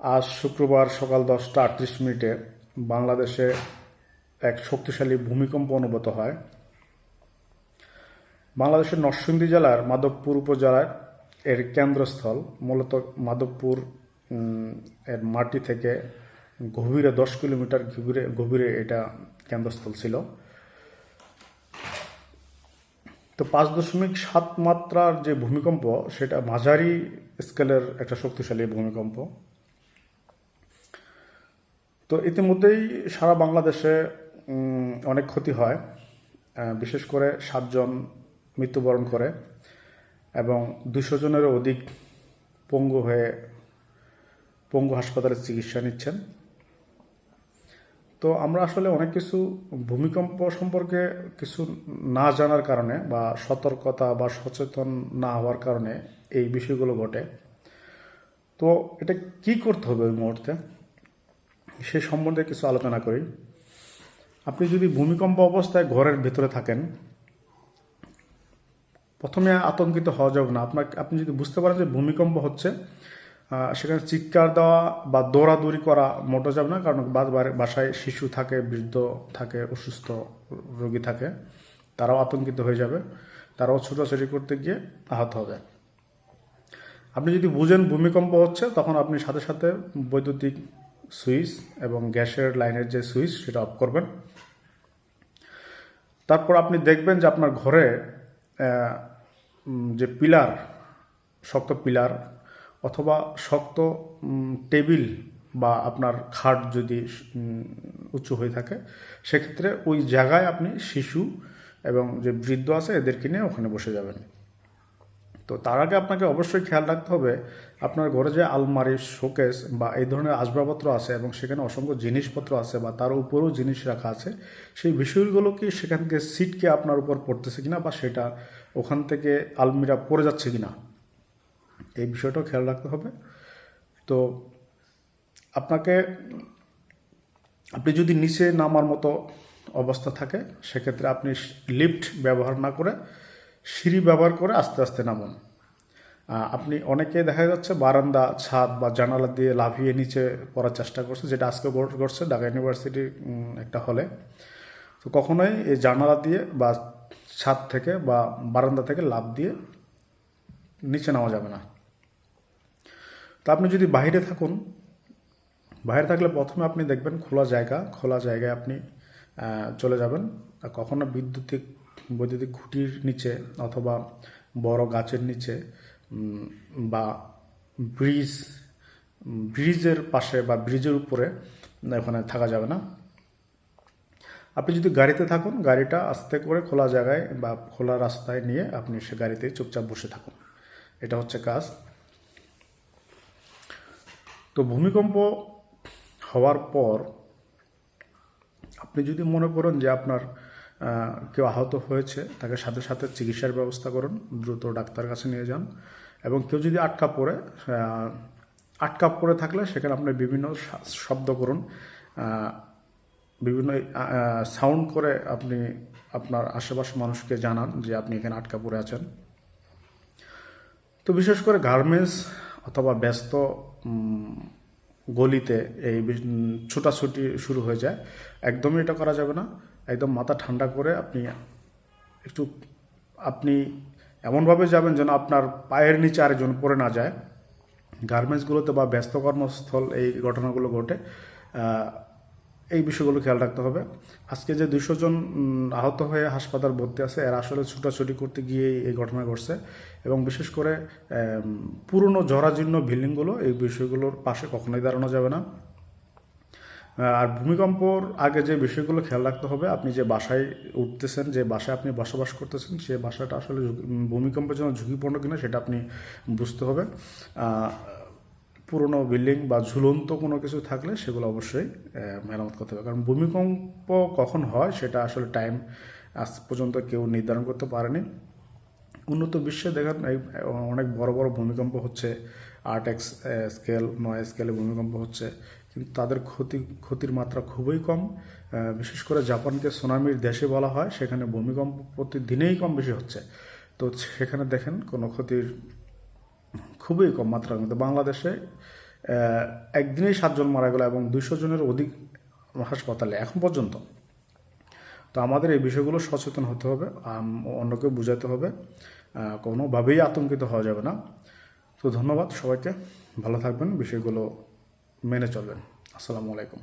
আজ শুক্রবার সকাল দশটা আটত্রিশ মিনিটে বাংলাদেশে এক শক্তিশালী ভূমিকম্প অনুভূত হয়। বাংলাদেশের নরসিংদী জেলার মাধবপুর উপজেলার এর কেন্দ্রস্থল, মূলত মাধবপুর এর মাটি থেকে গভীরে দশ কিলোমিটার গভীরে গভীরে এটা কেন্দ্রস্থল ছিল। তো পাঁচ দশমিক সাত মাত্রার যে ভূমিকম্প, সেটা মাঝারি স্কেলের একটা শক্তিশালী ভূমিকম্প। তো ইতিমধ্যেই সারা বাংলাদেশে অনেক ক্ষতি হয় বিশেষ করে সাতজন মৃত্যুবরণ করে এবং দুশো জনেরও অধিক পঙ্গু হয়ে পঙ্গু হাসপাতালে চিকিৎসা নিচ্ছেন। তো আমরা আসলে অনেক কিছু ভূমিকম্প সম্পর্কে কিছু না জানার কারণে বা সতর্কতা বা সচেতন না হওয়ার কারণে এই বিষয়গুলো ঘটে। তো এটা কি করতে হবে ওই মুহূর্তে? সে সম্বন্ধে কিছু আলোচনা করি। আপনি যদি ভূমিকম্প অবস্থায় ঘরের ভেতরে থাকেন, প্রথমে আতঙ্কিত হওয়া যাবে না। আপনার আপনি যদি বুঝতে পারেন যে ভূমিকম্প হচ্ছে সেখানে চিৎকার দেওয়া বা দৌড়াদৌড়ি করা মোটা যাবে না, কারণ বাসায় শিশু থাকে, বৃদ্ধ থাকে, অসুস্থ রোগী থাকে, তারাও আতঙ্কিত হয়ে যাবে, তারাও ছোটাছুটি করতে গিয়ে আহত হবে। আপনি যদি বুঝেন ভূমিকম্প হচ্ছে, তখন আপনি সাথে সাথে বৈদ্যুতিক সুইচ এবং গ্যাসের লাইনের যে সুইচ, সেটা অফ করবেন। তারপর আপনি দেখবেন যে আপনার ঘরে যে পিলার, শক্ত পিলার অথবা শক্ত টেবিল বা আপনার খাট যদি উঁচু হয়ে থাকে, সেক্ষেত্রে ওই জায়গায় আপনি শিশু এবং যে বৃদ্ধ আছে, এদেরকে নিয়ে ওখানে বসে যাবেন। তো তার আগে আপনাকে অবশ্যই খেয়াল রাখতে হবে, আপনার ঘরে যে আলমারি শোকেস বা এই ধরনের আসবাবপত্র আছে এবং সেখানে অসংখ্য জিনিসপত্র আছে বা তার উপরেও জিনিস রাখা আছে, সেই বিষয়গুলো কি সেখান থেকে সিটকে আপনার উপর পড়তেছে কিনা বা সেটা ওখান থেকে আলমিরা পড়ে যাচ্ছে কিনা? এই বিষয়টাও খেয়াল রাখতে হবে। তো আপনাকে, আপনি যদি নিচে নামার মতো অবস্থা থাকে, সেক্ষেত্রে আপনি লিফট ব্যবহার না করে সিঁড়ি ব্যবহার করে আস্তে আস্তে নামুন। আপনি অনেকে দেখা যাচ্ছে বারান্দা, ছাদ বা জানালা দিয়ে লাফিয়ে নিচে পড়ার চেষ্টা করছে, যেটা আজকে ঘট- ঘটছে ঢাকা ইউনিভার্সিটি একটা হলে। তো কখনোই এই জানালা দিয়ে বা ছাদ থেকে বা বারান্দা থেকে লাফ দিয়ে নিচে নেওয়া যাবে না। তো আপনি যদি বাইরে থাকুন, বাইরে থাকলে প্রথমে আপনি দেখবেন খোলা জায়গা, খোলা জায়গায় আপনি চলে যাবেন। কখনো বিদ্যুতিক বৈদ্যুতিক খুঁটির নিচে অথবা বড় গাছের নিচে বা ব্রিজ, ব্রিজের পাশে বা ব্রিজের উপরে ওখানে থাকা যাবে না। আপনি যদি গাড়িতে থাকুন, গাড়িটা আস্তে করে খোলা জায়গায় বা খোলা রাস্তায় নিয়ে আপনি সে গাড়িতে চুপচাপ বসে থাকুন। এটা হচ্ছে কাজ। তো ভূমিকম্প হওয়ার পর আপনি যদি মনে করেন যে আপনার কেউ আহত হয়েছে, তাকে সাথে সাথে চিকিৎসার ব্যবস্থা করুন, দ্রুত ডাক্তার কাছে নিয়ে যান। এবং কেউ যদি আটকা পড়ে আটকা পড়ে থাকলে সেখানে আপনি বিভিন্ন শব্দ করুন বিভিন্ন সাউন্ড করে আপনি আপনার আশেপাশে মানুষকে জানান যে আপনি এখানে আটকা পড়ে আছেন। তো বিশেষ করে গার্মেন্টস অথবা ব্যস্ত গলিতে এই ছোটাছুটি শুরু হয়ে যায়। একদমই এটা করা যাবে না। একদম মাথা ঠান্ডা করে আপনি একটু আপনি এমনভাবে যাবেন যেন আপনার পায়ের নিচে আরেকজন পড়ে না যায়। গার্মেন্টসগুলোতে বা ব্যস্ত কর্মস্থল এই ঘটনাগুলো ঘটে। এই বিষয়গুলো খেয়াল রাখতে হবে। আজকে যে দুশো জন আহত হয়ে হাসপাতাল ভর্তি আছে, এরা আসলে ছুটাছুটি করতে গিয়ে এই ঘটনা ঘটছে এবং বিশেষ করে পুরনো জরাজীর্ণ বিল্ডিংগুলো এই বিষয়গুলোর পাশে কখনোই দাঁড়ানো যাবে না। আর ভূমিকম্পর আগে যে বিষয়গুলো খেয়াল রাখতে হবে, আপনি যে বাসায় উঠতেছেন, যে বাসায় আপনি বসবাস করতেছেন, সে বাসাটা আসলে ভূমিকম্পের জন্য ঝুঁকিপূর্ণ কিনা সেটা আপনি বুঝতে হবে। পুরনো বিল্ডিং বা ঝুলন্ত কোনো কিছু থাকলে সেগুলো অবশ্যই মেরামত করতে হবে। কারণ ভূমিকম্প কখন হয় সেটা আসলে টাইম আজ পর্যন্ত কেউ নির্ধারণ করতে পারেনি। উন্নত বিশ্বে দেখেন অনেক বড় বড় ভূমিকম্প হচ্ছে, আট এক্স স্কেল, নয় স্কেলে ভূমিকম্প হচ্ছে। কিন্তু তাদের ক্ষতি, ক্ষতির মাত্রা খুবই কম। বিশেষ করে জাপানকে সুনামির দেশে বলা হয়, সেখানে ভূমিকম্প প্রতিদিনেই কম বেশি হচ্ছে। তো সেখানে দেখেন কোনো ক্ষতির খুবই কম মাত্রার মধ্যে। বাংলাদেশে একদিনেই সাতজন মারা গেল এবং দুইশো জনের অধিক হাসপাতালে এখন পর্যন্ত। তো আমাদের এই বিষয়গুলো সচেতন হতে হবে অন্যকে বোঝাতে হবে কোনোভাবেই আতঙ্কিত হওয়া যাবে না। তো ধন্যবাদ সবাইকে, ভালো থাকবেন, বিষয়গুলো মেনে চলবেন। আসসালামু আলাইকুম।